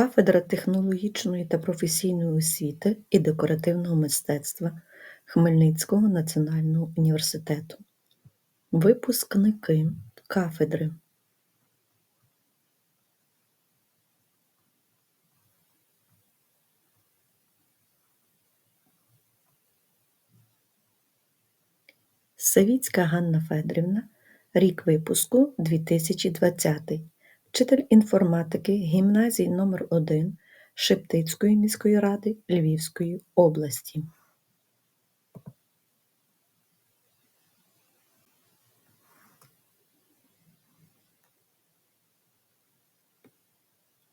Кафедра технологічної та професійної освіти і декоративного мистецтва Хмельницького національного університету. Випускники кафедри. Савіцька Ганна Федорівна, рік випуску 2020, вчитель інформатики гімназії номер 1 Шептицької міської ради Львівської області.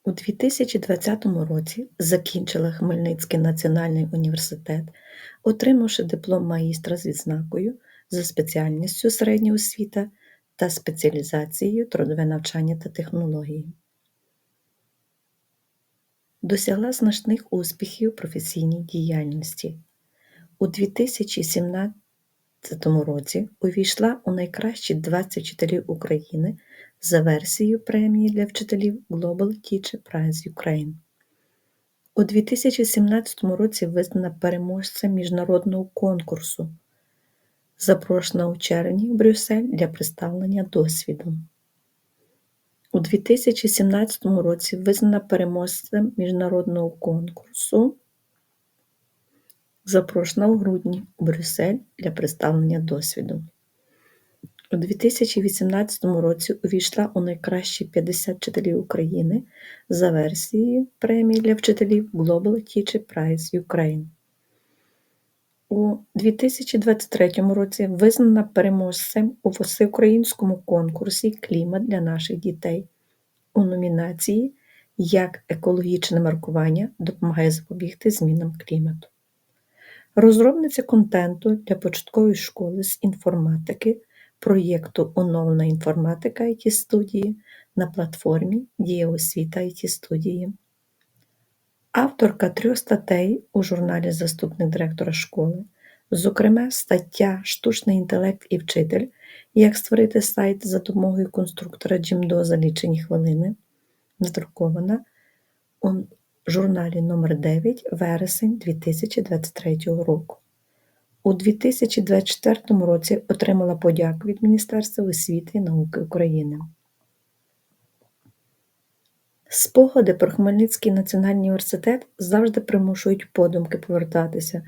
У 2020 році закінчила Хмельницький національний університет, отримавши диплом магістра з відзнакою за спеціальністю середня освіта та спеціалізацією трудове навчання та технології. Досягла значних успіхів у професійній діяльності. У 2017 році увійшла у найкращі 20 вчителів України за версією премії для вчителів Global Teacher Prize Ukraine. У 2017 році визнана переможцем міжнародного конкурсу, запрошена у червні в Брюссель для представлення досвіду. У 2017 році визнана переможцем міжнародного конкурсу, запрошена у грудні у Брюссель для представлення досвіду. У 2018 році увійшла у найкращі 50 вчителів України за версією премії для вчителів Global Teacher Prize Ukraine. У 2023 році визнана переможцем у всеукраїнському конкурсі Клімат для наших дітей у номінації Як екологічне маркування допомагає запобігти змінам клімату. Розробниця контенту для початкової школи з інформатики проєкту Оновлена інформатика it студії на платформі Дія освіта it студії. Авторка трьох статей у журналі Заступник директора школи, зокрема, стаття Штучний інтелект і вчитель, як створити сайт за допомогою конструктора Джімдо за лічені хвилини, надрукована у журналі номер 9 вересень 2023 року. У 2024 році отримала подяку від Міністерства освіти і науки України. Спогади про Хмельницький національний університет завжди примушують подумки повертатися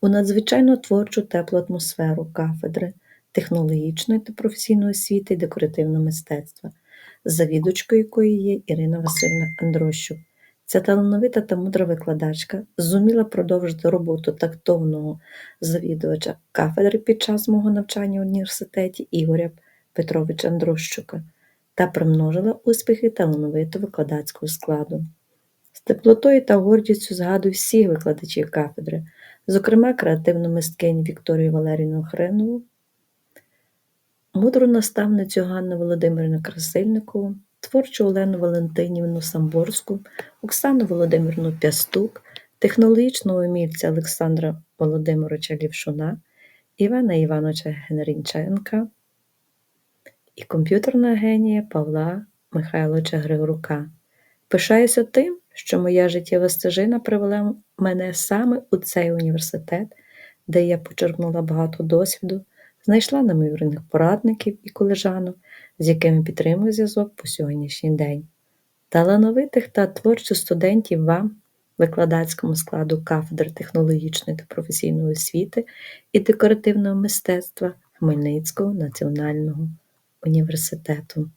у надзвичайно творчу теплу атмосферу кафедри технологічної та професійної освіти і декоративного мистецтва, завідувачкою якої є Ірина Васильівна Андрощук. Ця талановита та мудра викладачка зуміла продовжити роботу тактовного завідувача кафедри під час мого навчання в університеті Ігоря Петровича Андрощука та примножила успіхи талановитого викладацького складу. З теплотою та гордістю згадую всіх викладачів кафедри, зокрема креативну мисткиню Вікторію Валерійну Хренову, мудру наставницю Ганну Володимирівну Красильникову, творчу Олену Валентинівну Самборську, Оксану Володимирну Пястук, технологічного умільця Олександра Володимировича Лівшуна, Івана Івановича Генрінченка і комп'ютерного генія Павла Михайловича Григорука. Пишаюся тим, що моя життєва стежина привела мене саме у цей університет, де я почерпнула багато досвіду, знайшла неймовірних порадників і колежанок, з якими підтримую зв'язок по сьогоднішній день. Талановитих та творчих студентів вам, викладацькому складу кафедри технологічної та професійної освіти і декоративного мистецтва Хмельницького національного університету.